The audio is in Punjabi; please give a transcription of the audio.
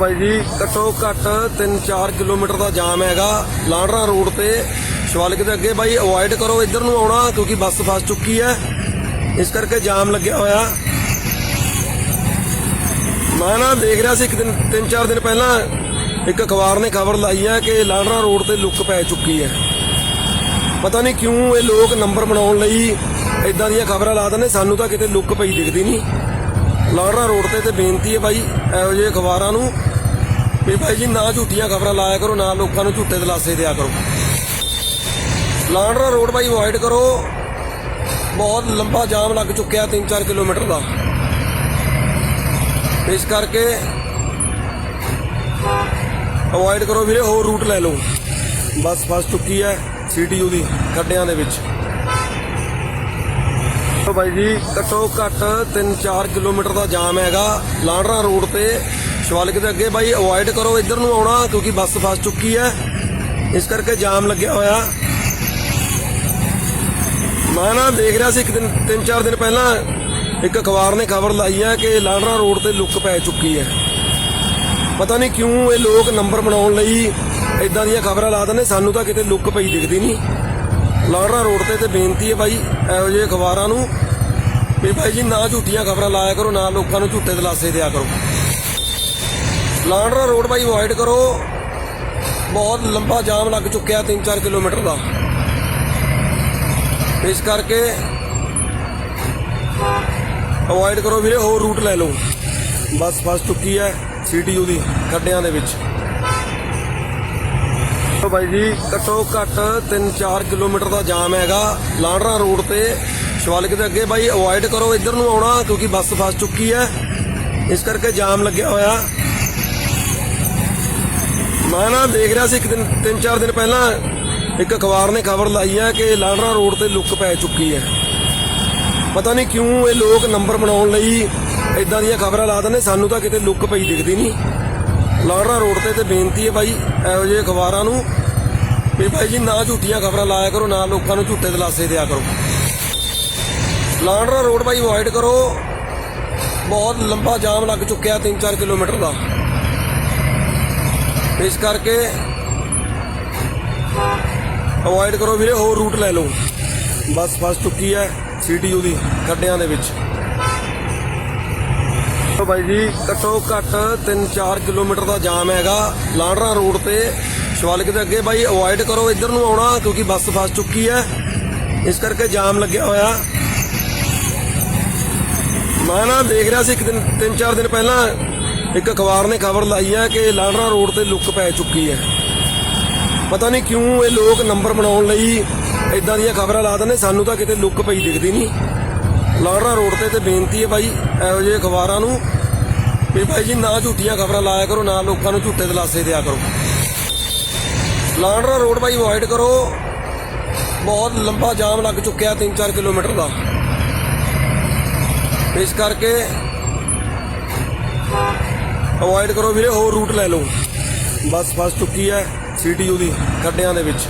ਬਾਈ ਜੀ, ਘੱਟੋ ਘੱਟ 3-4 ਕਿਲੋਮੀਟਰ ਦਾ ਜਾਮ ਹੈਗਾ। ਲਾਂਡਰਾ ਰੋਡ ਤੇ ਸ਼ਿਵਾਲਿਕ ਦੇ ਅੱਗੇ ਬਾਈ ਅਵੋਇਡ ਕਰੋ, ਇੱਧਰ ਨੂੰ ਆਉਣਾ, ਕਿਉਂਕਿ ਬੱਸ ਫਸ ਚੁੱਕੀ ਹੈ। ਇਸ ਕਰਕੇ ਜਾਮ ਲੱਗਿਆ ਹੋਇਆ। ਮੈਂ ਨਾ ਦੇਖ ਰਿਹਾ ਸੀ ਇੱਕ ਦਿਨ 3-4 ਦਿਨ ਪਹਿਲਾਂ, ਇੱਕ ਅਖਬਾਰ ਨੇ ਖਬਰ ਲਾਈ ਹੈ ਕਿ ਲਾਂਡਰਾ ਰੋਡ ਤੇ ਲੁੱਕ ਪੈ ਚੁੱਕੀ ਹੈ। ਪਤਾ ਨਹੀਂ ਕਿਉਂ ਇਹ ਲੋਕ ਨੰਬਰ ਬਣਾਉਣ ਲਈ ਇਦਾਂ ਦੀਆਂ ਖਬਰਾਂ ਲਾ ਦਿੰਦੇ, ਸਾਨੂੰ ਤਾਂ ਕਿਤੇ ਲੁੱਕ ਪਈ ਦਿਖਦੀ ਨਹੀਂ। ਲਾਂਡਰਾ ਰੋਡ ਤੇ ਤੇ ਬੇਨਤੀ ਹੈ ਬਾਈ, ਇਹੋ ਜਿਹੇ ਅਖਬਾਰਾਂ ਨੂੰ ਵੀ ਬਾਈ ਜੀ, ਨਾ ਝੂਠੀਆਂ ਖਬਰਾਂ ਲਾਇਆ ਕਰੋ, ਨਾ ਲੋਕਾਂ ਨੂੰ ਝੂਠੇ ਦਲਾਸੇ ਦਿਆ ਕਰੋ। ਲਾਂਡਰਾ ਰੋਡ ਬਾਈ ਅਵੋਇਡ ਕਰੋ। ਬਹੁਤ ਲੰਬਾ ਜਾਮ ਲੱਗ ਚੁੱਕਿਆ 3-4 ਕਿਲੋਮੀਟਰ ਦਾ। ਇਸ ਕਰਕੇ ਅਵੋਇਡ ਕਰੋ ਵੀਰੇ, ਹੋਰ ਰੂਟ ਲੈ ਲਓ। ਬੱਸ ਫਸ ਚੁੱਕੀ ਹੈ ਸੀਟੀਯੂ ਦੀ ਖੱਡਿਆਂ ਦੇ ਵਿੱਚ। ਬਾਈ ਜੀ ਘੱਟੋ ਘੱਟ 3-4 ਕਿਲੋਮੀਟਰ ਦਾ ਜਾਮ ਹੈਗਾ ਲਾਂਡਰਾ ਰੋਡ ਤੇ। ਸ਼ਿਵਾਲਿਕ ਦੇ ਅੱਗੇ, ਬਾਈ ਅਵੋਇਡ ਕਰੋ ਇੱਧਰ ਨੂੰ ਆਉਣਾ, ਕਿਉਂਕਿ ਬੱਸ ਫਸ ਚੁੱਕੀ ਹੈ। ਇਸ ਕਰਕੇ ਜਾਮ ਲੱਗਿਆ ਹੋਇਆ। ਮੈਂ ਨਾ ਦੇਖ ਰਿਹਾ ਸੀ ਇੱਕ ਦਿਨ 3-4 ਦਿਨ ਪਹਿਲਾਂ, ਇੱਕ ਅਖਬਾਰ ਨੇ ਖਬਰ ਲਾਈ ਹੈ ਕਿ ਲਾਂਡਰਾ ਰੋਡ ਤੇ ਲੁੱਕ ਪੈ ਚੁੱਕੀ ਹੈ। ਪਤਾ ਨਹੀਂ ਕਿਉਂ ਇਹ ਲੋਕ ਨੰਬਰ ਬਣਾਉਣ ਲਈ ਇਦਾਂ ਦੀਆਂ ਖਬਰਾਂ ਲਾ ਦਿੰਦੇ, ਸਾਨੂੰ ਤਾਂ ਕਿਤੇ ਲੁੱਕ ਪਈ ਦਿਖਦੀ ਨਹੀਂ। ਲਾਂਡਰਾ ਰੋਡ ਤੇ ਤੇ ਬੇਨਤੀ ਹੈ ਬਾਈ, ਇਹੋ ਜਿਹੇ ਅਖਬਾਰਾਂ ਨੂੰ ਵੀ ਭਾਈ ਜੀ ਨਾ ਝੂਠੀਆਂ ਖਬਰਾਂ ਲਾਇਆ ਕਰੋ, ਨਾ ਲੋਕਾਂ ਨੂੰ ਝੂਠੇ ਦਿਲਾਸੇ ਦਿਆ ਕਰੋ। ਲਾਂਡਰਾ ਰੋਡ ਬਾਈ ਅਵੋਇਡ ਕਰੋ। ਬਹੁਤ ਲੰਬਾ ਜਾਮ ਲੱਗ ਚੁੱਕਿਆ 3-4 ਕਿਲੋਮੀਟਰ ਦਾ। ਇਸ ਕਰਕੇ ਅਵੋਇਡ ਕਰੋ ਵੀਰੇ, ਹੋਰ ਰੂਟ ਲੈ ਲਓ। ਬੱਸ ਫਸ ਚੁੱਕੀ ਹੈ ਸੀਟੀਯੂ ਦੀ ਖੱਡਿਆਂ ਦੇ ਵਿੱਚ। ਤੋ ਬਾਈ ਜੀ, ਘੱਟੋ ਘੱਟ 3-4 ਕਿਲੋਮੀਟਰ ਦਾ ਜਾਮ ਹੈਗਾ ਲਾਂਡਰਾ ਰੋਡ ਤੇ। ਸ਼ਿਵਾਲਿਕ ਦੇ ਅੱਗੇ ਬਾਈ ਅਵੋਇਡ ਕਰੋ, ਇੱਧਰ ਨੂੰ ਆਉਣਾ ਕਿਉਂਕਿ ਬੱਸ ਫਸ ਚੁੱਕੀ ਹੈ। ਇਸ ਕਰਕੇ ਜਾਮ ਲੱਗਿਆ ਹੋਇਆ। ਮੈਂ ਨਾ ਦੇਖ ਰਿਹਾ ਸੀ ਇੱਕ ਦਿਨ 3-4 ਦਿਨ ਪਹਿਲਾਂ ਇੱਕ ਅਖਬਾਰ ਨੇ ਖਬਰ ਲਾਈ ਹੈ ਕਿ ਲਾਂਡਰਾ ਰੋਡ ਤੇ ਲੁੱਕ ਪੈ ਚੁੱਕੀ ਹੈ। ਪਤਾ ਨਹੀਂ ਕਿਉਂ ਇਹ ਲੋਕ ਨੰਬਰ ਬਣਾਉਣ ਲਈ ਇਦਾਂ ਦੀਆਂ ਖਬਰਾਂ ਲਾ ਦਿੰਦੇ, ਸਾਨੂੰ ਤਾਂ ਕਿਤੇ ਲੁੱਕ ਪਈ ਦਿਖਦੀ ਨਹੀਂ। ਲਾਂਡਰਾ ਰੋਡ ਤੇ ਤੇ ਬੇਨਤੀ ਹੈ ਭਾਈ ਇਹੋ ਜਿਹੇ ਅਖਬਾਰਾਂ ਨੂੰ ਵੀ ਭਾਈ ਜੀ ਨਾ ਝੂਠੀਆਂ ਖਬਰਾਂ ਲਾਇਆ ਕਰੋ, ਨਾ ਲੋਕਾਂ ਨੂੰ ਝੂਠੇ ਦਲਾਸੇ ਦਿਆ ਕਰੋ। ਲਾਂਡਰਾ ਰੋਡ ਭਾਈ ਅਵੋਇਡ ਕਰੋ। ਬਹੁਤ ਲੰਬਾ ਜਾਮ ਲੱਗ ਚੁੱਕਿਆ 3-4 ਕਿਲੋਮੀਟਰ ਦਾ। ਇਸ ਕਰਕੇ ਅਵੋਇਡ ਕਰੋ ਵੀਰੇ, ਹੋਰ ਰੂਟ ਲੈ ਲਓ। ਬੱਸ ਫਸ ਚੁੱਕੀ ਹੈ ਸੀਟੀਯੂ ਦੀ ਖੱਡਿਆਂ ਦੇ ਵਿੱਚ। ਤੋ ਬਾਈ ਜੀ, ਘੱਟੋ ਘੱਟ 3-4 ਕਿਲੋਮੀਟਰ ਦਾ ਜਾਮ ਹੈਗਾ ਲਾਂਡਰਾ ਰੋਡ ਤੇ ਸ਼ਿਵਾਲਿਕ ਦੀ ਖੱਡਿਆਂ ਦੇ ਵਿੱਚ ਬਾਈ ਜੀ ਘੱਟੋ ਘੱਟ 3-4 ਕਿਲੋਮੀਟਰ ਦਾ ਜਾਮ ਹੈਗਾ। ਲਾਂਡਰਾ ਰੋਡ ਤੇ ਸ਼ਿਵਾਲਿਕ ਦੇ ਅੱਗੇ ਬਾਈ ਅਵੋਇਡ ਕਰੋ, ਇੱਧਰ ਨੂੰ ਆਉਣਾ, ਕਿਉਂਕਿ ਬੱਸ ਫਸ ਚੁੱਕੀ ਹੈ। ਇਸ ਕਰਕੇ ਜਾਮ ਲੱਗਿਆ ਹੋਇਆ। ਮੈਂ ਨਾ ਦੇਖ ਰਿਹਾ ਸੀ ਇੱਕ ਦਿਨ 3-4 ਦਿਨ ਪਹਿਲਾਂ ਇੱਕ ਅਖਬਾਰ ਨੇ ਖਬਰ ਲਾਈ ਹੈ ਕਿ ਲਾਂਡਰਾ ਰੋਡ ਤੇ ਲੁੱਕ ਪੈ ਚੁੱਕੀ ਹੈ। ਪਤਾ ਨਹੀਂ ਕਿਉਂ ਇਹ ਲੋਕ ਨੰਬਰ ਬਣਾਉਣ ਲਈ ਇਦਾਂ ਦੀਆਂ ਖਬਰਾਂ ਲਾ ਦਿੰਦੇ, ਸਾਨੂੰ ਤਾਂ ਕਿਤੇ ਲੁੱਕ ਪਈ ਦਿਖਦੀ ਨਹੀਂ। ਲਾਂਡਰਾ ਰੋਡ ਤੇ ਤੇ ਬੇਨਤੀ ਹੈ ਬਾਈ, ਇਹੋ ਜਿਹੇ ਅਖਬਾਰਾਂ ਨੂੰ ਵੀ ਬਾਈ ਜੀ ਨਾ ਝੂਠੀਆਂ ਖਬਰਾਂ ਲਾਇਆ ਕਰੋ, ਨਾ ਲੋਕਾਂ ਨੂੰ ਝੂਠੇ ਦਿਲਾਸੇ ਦਿਆ ਕਰੋ। ਲਾਂਡਰਾ ਰੋਡ ਬਾਈ ਅਵੋਇਡ ਕਰੋ, ਬਹੁਤ ਲੰਬਾ ਜਾਮ ਲੱਗ ਚੁੱਕਿਆ 3-4 ਕਿਲੋਮੀਟਰ ਦਾ। ਇਸ ਕਰਕੇ ਅਵੋਇਡ ਕਰੋ ਵੀਰੇ, ਹੋਰ ਰੂਟ ਲੈ ਲਓ। ਬੱਸ ਫਸ ਚੁੱਕੀ ਹੈ ਸੀਟੀਯੂ ਦੀ, ਖੱਡਿਆਂ ਦੇ ਵਿੱਚ।